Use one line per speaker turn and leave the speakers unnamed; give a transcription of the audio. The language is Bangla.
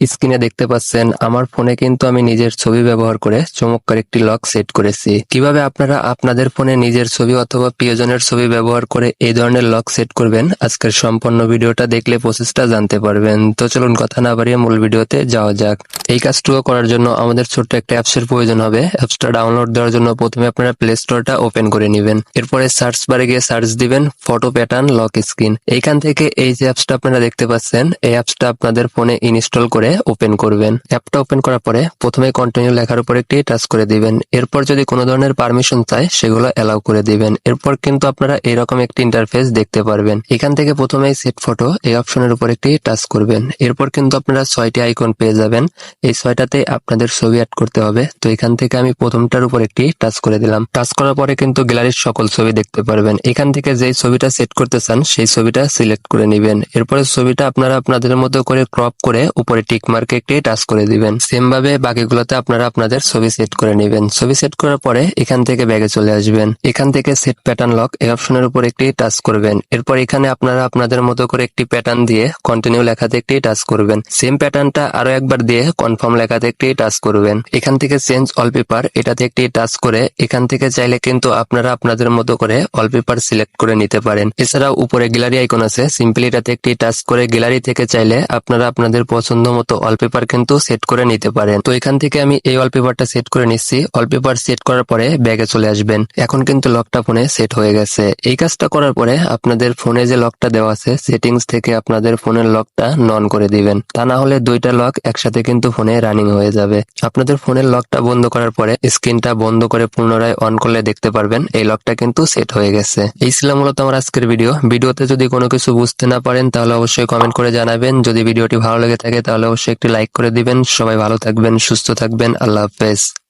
স্ক্রিনে দেখতে পাচ্ছেন, আমার ফোনে কিন্তু আমি নিজের ছবি ব্যবহার করে চমৎকার একটি লক সেট করেছি। কীভাবে আপনারা আপনাদের ফোনে নিজের ছবি অথবা প্রিয়জনের ছবি ব্যবহার করে এই ধরনের লক সেট করবেন, আজকের সম্পূর্ণ ভিডিওটা দেখলে প্রসেসটা জানতে পারবেন। তো চলুন কথা না বাড়িয়ে মূল ভিডিওতে যাওয়া যাক। এই কাজটুকু করার জন্য আমাদের ছোট্ট একটা অ্যাপসের প্রয়োজন হবে। অ্যাপসটা ডাউনলোড দেওয়ার জন্য প্রথমে আপনারা প্লে স্টোরটা ওপেন করে নেবেন। এরপরে সার্চ বারে গিয়ে সার্চ দিবেন ফটো প্যাটার্ন লক স্ক্রিন এইখান থেকে এই যে অ্যাপসটা আপনারা দেখতে পাচ্ছেন, এই অ্যাপসটা আপনাদের ফোনে ইনস্টল করে ওপেন করবেন। অ্যাপটা ওপেন করার পরে প্রথমে কন্টিনিউ লেখার উপর একটি টাচ করে দিবেন। এরপর যদি কোনো ধরনের পারমিশন চায়, সেগুলো অ্যালাউ করে দিবেন। এরপর কিন্তু আপনারা এরকম একটি ইন্টারফেস দেখতে পারবেন। এখান থেকে প্রথমে সেট ফটো এই অপশনের উপর একটি টাচ করবেন। এরপর কিন্তু আপনারা ছয়টি আইকন পেয়ে যাবেন। এই ছয়টাতে আপনাদের ছবি অ্যাড করতে হবে। তো এখান থেকে আমি প্রথমটার উপর একটি টাচ করে দিলাম। টাচ করার পরে কিন্তু গ্যালারির সকল ছবি দেখতে পারবেন। এখান থেকে যেই ছবিটা সেট করতে চান, সেই ছবিটা সিলেক্ট করে নেবেন। এরপরে ছবিটা আপনারা আপনাদের মতো করে ক্রপ করে উপরে টিক মার্কে একটি টাচ করে দিবেন। সেম ভাবে বাকিগুলোতে আপনারা আপনাদের ছবি সেট করে নেবেন। ছবি সেট করার পরে এখান থেকে ব্যাগে চলে আসবেন। এখান থেকে সেট প্যাটার্ন লক এই অপশনের উপর একটি টাচ করবেন। এরপর এখানে আপনারা আপনাদের মতো করে একটি প্যাটার্ন দিয়ে কন্টিনিউ লেখাতে একটি টাচ করবেন। সেম প্যাটার্নটা আরও একবার দিয়ে কনফার্ম লেখাতে একটি টাচ করবেন। এখান থেকে চেঞ্জ অলপেপার এটাতে একটি টাচ করে, এখান থেকে চাইলে কিন্তু আপনারা আপনাদের মতো করে অলপেপার সিলেক্ট করে নিতে পারেন। এছাড়াও উপরে গ্যালারি আইকন আছে সিম্পলি এটাতে একটি টাচ করে গ্যালারি থেকে চাইলে আপনারা আপনাদের পছন্দ মতো অলপেপার কিন্তু সেট করে নিতে পারেন। তো এখান থেকে আমি এই অলপেপারটা সেট করে নিচ্ছি। অলপেপার সেট করার পরে ব্যাগে চলে আসবেন। এখন কিন্তু লকটা ফোনে সেট হয়ে গেছে। এই কাজটা করার পরে আপনাদের ফোনে যে লকটা দেওয়া আছে সেটিংস থেকে আপনাদের ফোনের লকটা নন করে দিবেন। তা না হলে দুইটা লক একসাথে কিন্তু ফোনে রানিং হয়ে যাবে। আপনাদের ফোনের লকটা বন্ধ করার পরে স্ক্রিনটা বন্ধ করে পুনরায় অন করলে দেখতে পারবেন, এই লকটা কিন্তু সেট হয়ে গেছে। এই ছিল মূলত আমার আজকের ভিডিও ভিডিওতে যদি কোনো কিছু বুঝতে না পারেন, তাহলে অবশ্যই কমেন্ট করে জানাবেন। যদি ভিডিওটি ভালো লেগে থাকে, তাহলে অবশ্যই একটি লাইক করে দিবেন। সবাই ভালো থাকবেন, সুস্থ থাকবেন। আল্লাহ হাফেজ।